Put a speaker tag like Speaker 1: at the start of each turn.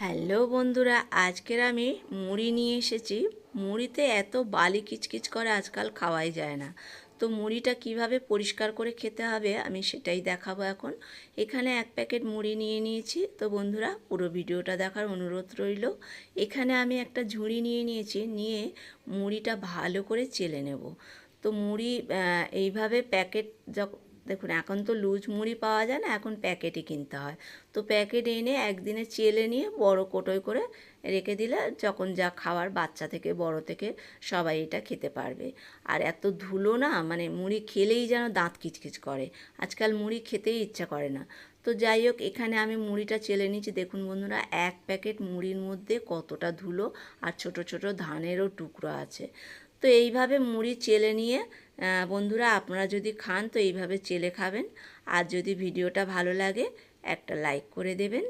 Speaker 1: Hello বন্ধুরা, আজকের আমি মুড়ি নিয়ে এসেছি। মুড়িতে এত বালি কিচকিচ করে আজকাল খাওয়াই যায় না। তো মুড়িটা কীভাবে পরিষ্কার করে খেতে হবে আমি সেটাই দেখাবো এখন। এখানে এক প্যাকেট মুড়ি নিয়ে নিয়েছি। তো বন্ধুরা, পুরো ভিডিওটা দেখার অনুরোধ রইল। এখানে আমি একটা ঝুড়ি নিয়ে নিয়েছি, নিয়ে মুড়িটা ভালো করে চেলে নেব। তো মুড়ি এইভাবে প্যাকেট দেখুন, এখন তো লুজ মুড়ি পাওয়া যায় না, এখন প্যাকেটই কিনতে হয়। তো প্যাকেট এনে একদিনে চেলে নিয়ে বড় কোটোয় করে রেখে দিলে যখন যা খাওয়ার বাচ্চা থেকে, বড় থেকে সবাই এটা খেতে পারবে। আর এত ধুলো না মানে মুড়ি খেলেই যেন দাঁত কিচকিচ করে। আজকাল মুড়ি খেতেই ইচ্ছা করে না। তো যাই হোক, এখানে আমি মুড়িটা চেলে নিয়েছি। দেখুন বন্ধুরা, এক প্যাকেট মুড়ির মধ্যে কতটা ধুলো আর ছোট ছোট ধানেরও টুকরো আছে। তো এইভাবে মুড়ি চেলে নিয়ে বন্ধুরা, আপনারা যদি খান তো এইভাবে চেলে খাবেন। আর যদি ভিডিওটা ভালো লাগে, একটা লাইক করে দেবেন।